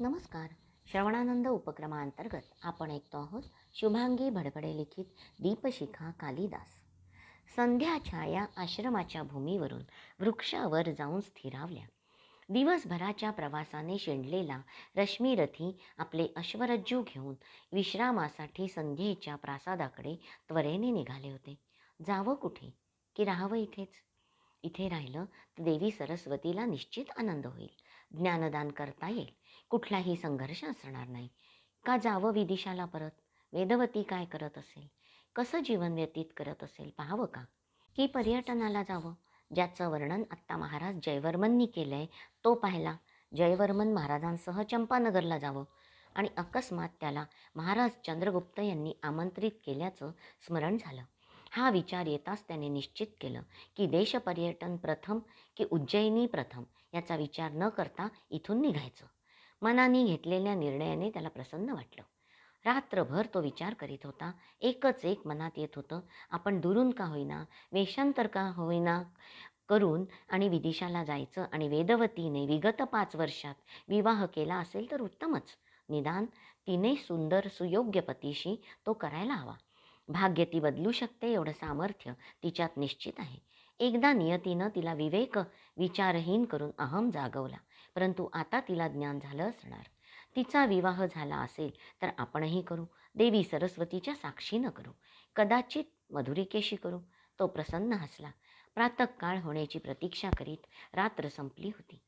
नमस्कार. श्रवणानंद उपक्रमांतर्गत आपण ऐकतो आहोत शुभांगी भडभडे लिखित दीपशिखा कालिदास. संध्याच्या या आश्रमाच्या भूमीवरून वृक्षावर जाऊन स्थिरावल्या. दिवसभराच्या प्रवासाने शेंडलेला रश्मीरथी आपले अश्वरज्जू घेऊन विश्रामासाठी संध्येच्या प्रासादाकडे त्वरेने निघाले होते. जावं कुठे? की राहावं इथेच? इथे राहिलं तर देवी सरस्वतीला निश्चित आनंद होईल. ज्ञानदान करता येईल. कुठलाही संघर्ष असणार नाही. का जावं विदिशाला परत? वेदवती काय करत असेल? कसं जीवन व्यतीत करत असेल? पाहावं का? की पर्यटनाला जावं? ज्याचं वर्णन आत्ता महाराज जयवर्मननी केलं आहे तो पाहिला. जयवर्मन महाराजांसह चंपानगरला जावं. आणि अकस्मात त्याला महाराज चंद्रगुप्त यांनी आमंत्रित केल्याचं स्मरण झालं. हा विचार येताच त्याने निश्चित केलं की देशपर्यटन प्रथम की उज्जैनी प्रथम. याचा विचार न करता इथून निघायचं. मनाने घेतलेल्या निर्णयाने त्याला प्रसन्न वाटलं. रात्रभर तो विचार करीत होता. एकच एक मनात येत होतं आपण दुरून का होईना? वेषांतर का होईना? करून आणि विदिशाला जायचं आणि वेदवतीने विगत पाच वर्षात विवाह केला असेल तर उत्तमच. निदान तिने सुंदर सुयोग्य पतीशी तो करायला हवा. भाग्य ती बदलू शकते एवढं सामर्थ्य तिच्यात निश्चित आहे. एकदा नियतीनं तिला विवेक विचारहीन करून अहम जागवला. परंतु आता तिला ज्ञान झालं असणार. तिचा विवाह झाला असेल तर आपणही करू. देवी सरस्वतीच्या साक्षीनं करू. कदाचित मधुरिकेशी करू. तो प्रसन्न हसला. प्रातःकाळ होण्याची प्रतीक्षा करीत रात्र संपली होती.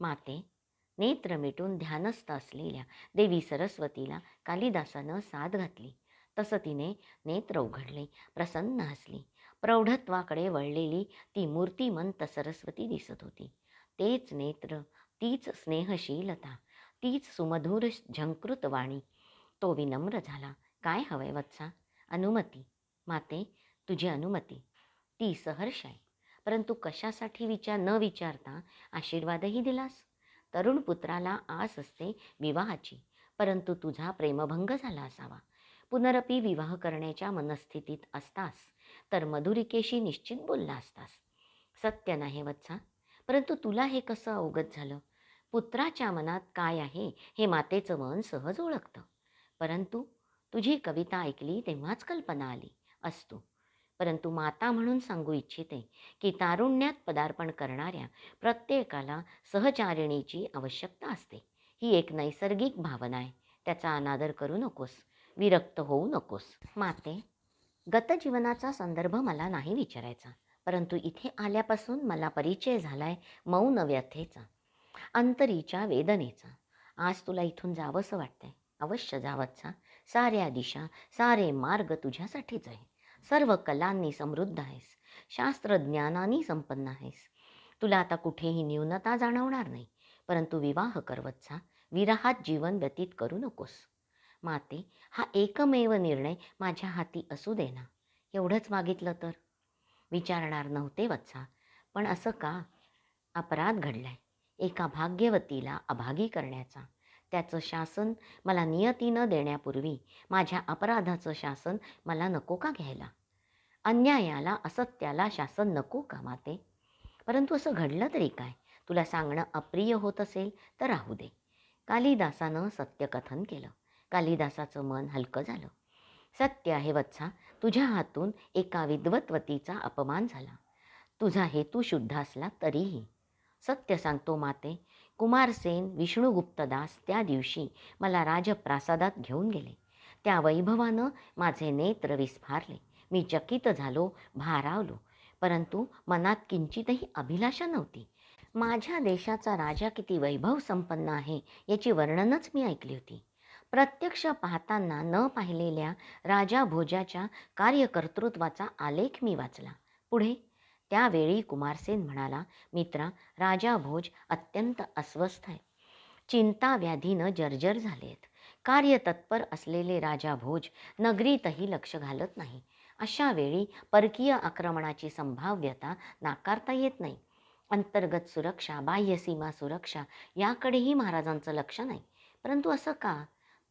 माते नेत्र मिटून ध्यानस्थ असलेल्या देवी सरस्वतीला कालिदासानं साथ घातली. तसं तिने नेत्र उघडले प्रसन्न हसली. प्रौढत्वाकडे वळलेली ती मूर्तिमंत सरस्वती दिसत होती. तेच नेत्र तीच स्नेहशीलता तीच सुमधुर झंकृत वाणी तो विनम्र झाला. काय हवंय वत्सा? अनुमती. माते तुझी अनुमती. ती सहर्ष आहे. परंतु कशासाठी विचार न विचारता आशीर्वादही दिलास? तरुण पुत्राला आस असते विवाहाची. परंतु तुझा प्रेमभंग झाला असावा. पुनरपी विवाह करण्याच्या मनस्थितीत असतास. तर मधुरिकेशी निश्चित बोलला असतास. सत्य नाही वत्सा. परंतु तुला हे कसं अवगत झालं? पुत्राच्या मनात काय आहे हे मातेचं मन सहज ओळखतं. परंतु तुझी कविता ऐकली तेव्हाच कल्पना आली असतो. परंतु माता म्हणून सांगू इच्छिते की तारुण्यात पदार्पण करणाऱ्या प्रत्येकाला सहचारिणीची आवश्यकता असते. ही एक नैसर्गिक भावना आहे. त्याचा अनादर करू नकोस. विरक्त होऊ नकोस. माते गतजीवनाचा संदर्भ मला नाही विचारायचा परंतु इथे आल्यापासून मला परिचय झालाय मौन व्यथेचा अंतरीच्या वेदनेचा. आज तुला इथून जावंसं वाटतंय. अवश्य जावतचा साऱ्या दिशा सारे मार्ग तुझ्यासाठीच आहे. सर्व कलांनी समृद्ध आहेस. शास्त्रज्ञानानी संपन्न आहेस. तुला आता कुठेही न्यूनता जाणवणार नाही परंतु विवाह करवतचा विरहात जीवन व्यतीत करू नकोस. माते हा एकमेव निर्णय माझ्या हाती असू दे ना. एवढंच मागितलं तर? विचारणार नव्हते वत्सा. पण असं का? अपराध घडलाय. एका भाग्यवतीला अभागी करण्याचा. त्याचं शासन मला नियतीनं देण्यापूर्वी माझ्या अपराधाचं शासन मला नको का घ्यायला? अन्यायाला असत्याला शासन नको का माते? परंतु असं घडलं तरी काय? तुला सांगणं अप्रिय होत असेल तर राहू दे. कालिदासानं सत्यकथन केलं. कालिदासाचं मन हलकं झालं. सत्य आहे वत्सा तुझ्या हातून एका विद्वत्वतीचा अपमान झाला. तुझा हेतू शुद्ध असला तरीही. सत्य सांगतो माते कुमारसेन विष्णुगुप्तदास त्या दिवशी मला राजप्रासादात घेऊन गेले. त्या वैभवानं माझे नेत्र विस्फारले. मी चकित झालो भारावलो. परंतु मनात किंचितही अभिलाषा नव्हती. माझ्या देशाचा राजा किती वैभव संपन्न आहे याची वर्णनच मी ऐकली होती. प्रत्यक्ष पाहताना न पाहिलेल्या राजा भोजाच्या कार्यकर्तृत्वाचा आलेख मी वाचला. पुढे? त्यावेळी कुमारसेन म्हणाला मित्रा राजा भोज अत्यंत अस्वस्थ आहे. चिंता व्याधीनं जर्जर झाले आहेत कार्यतत्पर असलेले राजा भोज नगरीतही लक्ष घालत नाही. अशा वेळी परकीय आक्रमणाची संभाव्यता नाकारता येत नाही. अंतर्गत सुरक्षा बाह्यसीमा सुरक्षा याकडेही महाराजांचं लक्ष नाही. परंतु असं का?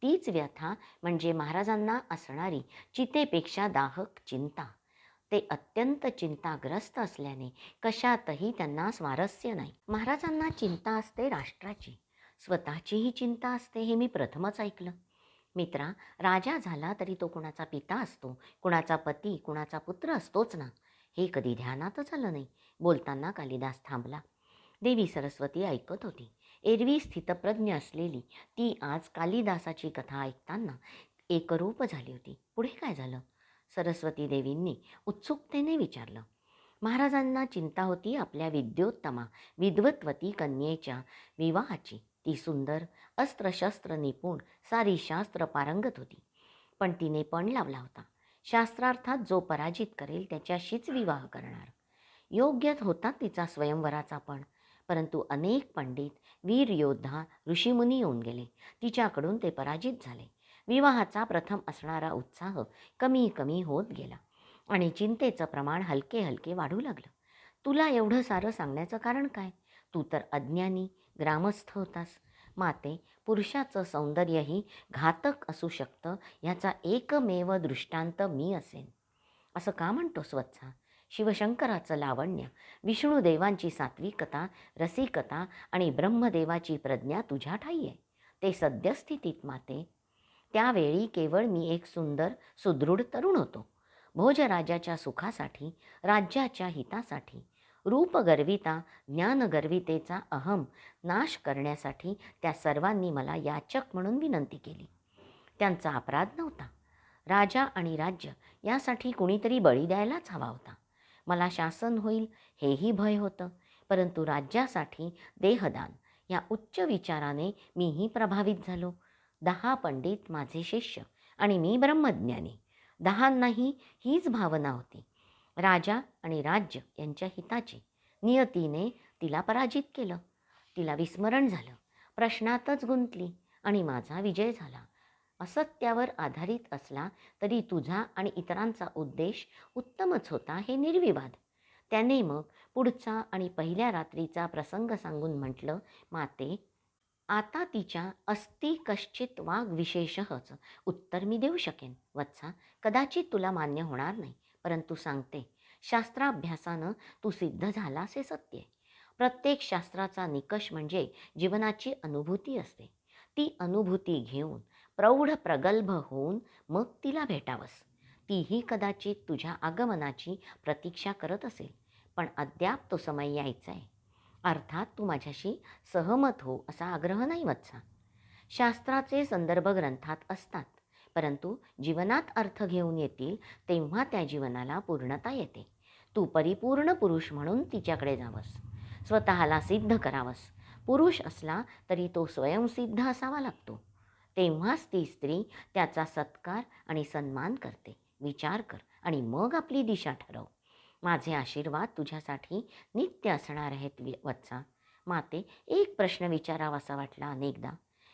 तीच व्यथा म्हणजे महाराजांना असणारी चितेपेक्षा दाहक चिंता. ते अत्यंत चिंताग्रस्त असल्याने कशातही त्यांना स्वारस्य नाही. महाराजांना चिंता असते राष्ट्राची. स्वतःचीही चिंता असते हे मी प्रथमच ऐकलं. मित्रा राजा झाला तरी तो कुणाचा पिता असतो कुणाचा पती कुणाचा पुत्र असतोच ना. हे कधी ध्यानातच आलं नाही. बोलताना कालिदास थांबला. देवी सरस्वती ऐकत होती. एरवी स्थितप्रज्ञ असलेली ती आज कालिदासाची कथा ऐकताना एकरूप झाली होती. पुढे काय झालं? सरस्वती देवींनी उत्सुकतेने विचारलं. महाराजांना चिंता होती आपल्या विद्योत्तमा विद्वत्वती कन्येच्या विवाहाची. ती सुंदर अस्त्रशस्त्र निपुण सारी शास्त्र पारंगत होती. पण तिने पण लावला होता. शास्त्रार्थात जो पराजित करेल त्याच्याशीच विवाह करणार. योग्य होता तिचा स्वयंवराचा पण. परंतु अनेक पंडित वीर योद्धा ऋषीमुनी येऊन गेले. तिच्याकडून ते पराजित झाले. विवाहाचा प्रथम असणारा उत्साह कमी कमी होत गेला आणि चिंतेचं प्रमाण हलके हलके वाढू लागलं. तुला एवढं सारं सांगण्याचं कारण काय? तू तर अज्ञानी ग्रामस्थ होतास. माते पुरुषाचं सौंदर्यही घातक असू शकतं ह्याचा एकमेव दृष्टांत मी असेन. असं का म्हणतो स्वच्छा? शिवशंकराचं लावण्य विष्णुदेवांची सात्विकता रसिकता आणि ब्रह्मदेवाची प्रज्ञा तुझ्या ठाई आहे. ते सद्यस्थितीत माते. त्यावेळी केवळ मी एक सुंदर सुदृढ तरुण होतो. भोजराजाच्या सुखासाठी राज्याच्या हितासाठी रूपगर्विता ज्ञानगर्वितेचा अहम नाश करण्यासाठी त्या सर्वांनी मला याचक म्हणून विनंती केली. त्यांचा अपराध नव्हता. राजा आणि राज्य यासाठी कुणीतरी बळी द्यायलाच हवा होता. मला शासन होईल हेही भय होतं. परंतु राज्यासाठी देहदान या उच्च विचाराने मीही प्रभावित झालो. दहा पंडित माझे शिष्य आणि मी ब्रह्मज्ञानी. दहांनाही हीच भावना होती. राजा आणि राज्य यांच्या हिताची नियतीने तिला पराजित केलं. तिला विस्मरण झालं. प्रश्नातच गुंतली आणि माझा विजय झाला. असत्यावर आधारित असला तरी तुझा आणि इतरांचा उद्देश उत्तमच होता हे निर्विवाद. त्याने मग पुढचा आणि पहिल्या रात्रीचा प्रसंग सांगून म्हटलं माते आता तिच्या अस्ति कश्चित वाघविशेषच उत्तर मी देऊ शकेन. वत्सा कदाचित तुला मान्य होणार नाही परंतु सांगते शास्त्राभ्यासानं तू सिद्ध झालास हे सत्य आहे. प्रत्येक शास्त्राचा निकष म्हणजे जीवनाची अनुभूती असते. ती अनुभूती घेऊन प्रौढ प्रगल्भ होऊन मग तिला भेटावंस. तीही कदाचित तुझ्या आगमनाची प्रतीक्षा करत असेल पण अद्याप तो समय यायचा आहे अर्थात तू माझ्याशी सहमत हो असा आग्रह नाही वत्सा. शास्त्राचे संदर्भ ग्रंथात असतात परंतु जीवनात अर्थ घेऊन येतील तेव्हा त्या जीवनाला पूर्णता येते. तू परिपूर्ण पुरुष म्हणून तिच्याकडे जावंस. स्वतःला सिद्ध करावंस. पुरुष असला तरी तो स्वयंसिद्ध असावा लागतो. तेव्हाच ती स्त्री त्याचा सत्कार आणि सन्मान करते. विचार कर आणि मग आपली दिशा ठरव. माझे आशीर्वाद तुझ्यासाठी नित्य असणार आहेत वत्सा. माते एक प्रश्न विचारावासा वाटला अनेकदा.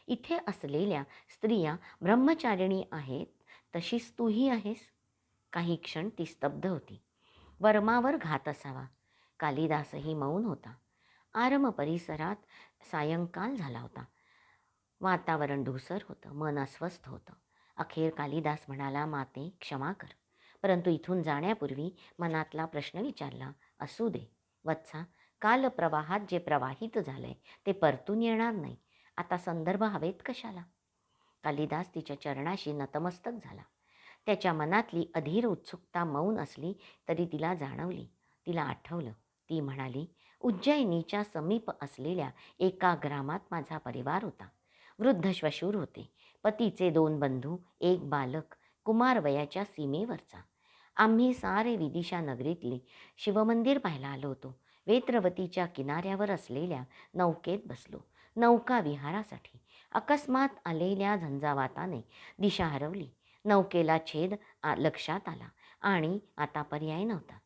इथे असलेल्या स्त्रिया ब्रह्मचारिणी आहेत तशीच तूही आहेस? काही क्षण ती स्तब्ध होती. वर्मावर घात असावा. कालिदासही मौन होता. आरम परिसरात सायंकाल झाला होता. वातावरण धुसर होतं मन अस्वस्थ होतं. अखेर कालिदास म्हणाला माते क्षमा कर. परंतु इथून जाण्यापूर्वी मनातला प्रश्न विचारला असू दे. वत्सा कालप्रवाहात जे प्रवाहित झालंय ते परतून येणार नाही. आता संदर्भ हवेत कशाला? कालिदास तिच्या चरणाशी नतमस्तक झाला. त्याच्या मनातली अधीर उत्सुकता मौन असली तरी तिला जाणवली. तिला आठवलं. ती म्हणाली उज्जैनीच्या समीप असलेल्या एका ग्रामात माझा परिवार होता. वृद्ध श्वशूर होते. पतीचे दोन बंधू एक बालक कुमार वयाच्या सीमेवरचा. आम्ही सारे विदिशा नगरीतले शिवमंदिर पाहायला आलो होतो. वेत्रवतीच्या किनाऱ्यावर असलेल्या नौकेत बसलो. नौका विहारासाठी अकस्मात आलेल्या झंझावाताने दिशा हरवली. नौकेला छेद लक्षात आला आणि आता पर्याय नव्हता.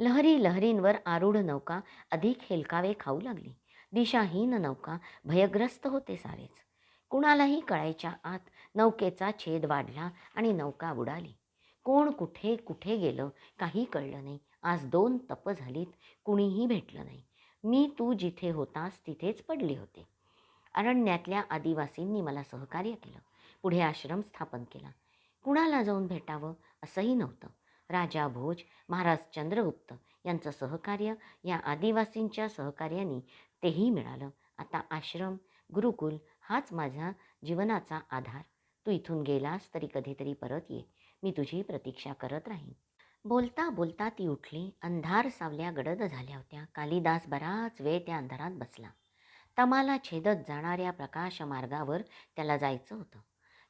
लहरी लहरींवर आरूढ नौका अधिक हेलकावे खाऊ लागली. दिशाहीन नौका भयग्रस्त होते सारेच. कुणालाही कळायच्या आत नौकेचा छेद वाढला आणि नौका बुडाली. कोण कुठे कुठे गेलं काही कळलं नाही. आज दोन तप झालीत कुणीही भेटलं नाही. मी तू जिथे होतास तिथेच पडले होते. अरण्यातल्या आदिवासींनी मला सहकार्य केलं. पुढे आश्रम स्थापन केला. कुणाला जाऊन भेटावं असंही नव्हतं. राजा भोज महाराज चंद्रगुप्त यांचं सहकार्य या आदिवासींच्या सहकार्याने तेही मिळालं. आता आश्रम गुरुकुल हाच माझा जीवनाचा आधार. तू इथून गेलास तरी कधीतरी परत ये. मी तुझी प्रतीक्षा करत राहीन. बोलता बोलता ती उठली. अंधार सावल्या गडद झाल्या होत्या. कालिदास बराच वेळ त्या अंधारात बसला. तमाला छेदत जाणाऱ्या प्रकाश मार्गावर त्याला जायचं होतं.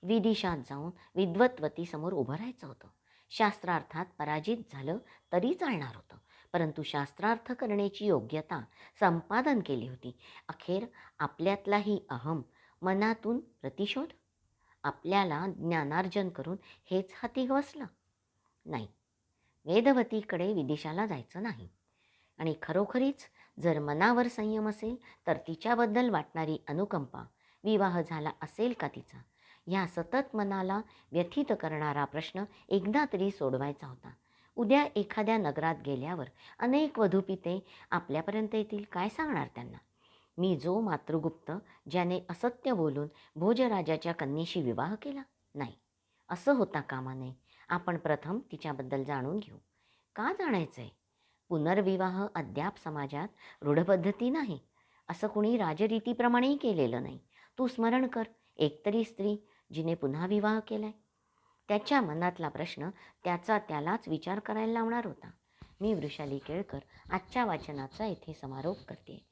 विदिशात जाऊन विद्वत्वतीसमोर उभं राहायचं होतं. शास्त्रार्थात पराजित झालं तरी चालणार होतं. परंतु शास्त्रार्थ करण्याची योग्यता संपादन केली होती. अखेर आपल्यातलाही अहम मनातून प्रतिशोध. आपल्याला ज्ञानार्जन करून हेच हाती बसलं नाही वेदवतीकडे विदिशाला जायचं नाही. आणि खरोखरीच जर मनावर संयम असेल तर तिच्याबद्दल वाटणारी अनुकंपा विवाह झाला असेल का तिचा? ह्या सतत मनाला व्यथित करणारा प्रश्न एकदा तरी सोडवायचा होता. उद्या एखाद्या नगरात गेल्यावर अनेक वधूपिते आपल्यापर्यंत येतील काय सांगणार त्यांना? मी जो मातृगुप्त ज्याने असत्य बोलून भोजराजाच्या कन्येशी विवाह केला? नाही. असं होता कामा नये आपण प्रथम तिच्याबद्दल जाणून घेऊ. का जाणायचं आहे पुनर्विवाह अद्याप समाजात रूढपद्धती नाही. असं कुणी राजरीतीप्रमाणेही केलेलं नाही. तू स्मरण कर एकतरी स्त्री जिने पुन्हा विवाह केलाय. त्याच्या मनातला प्रश्न त्याचा त्यालाच विचार करायला लावणार होता. मी वृषाली केळकर आजच्या वाचनाचा येथे समारोप करते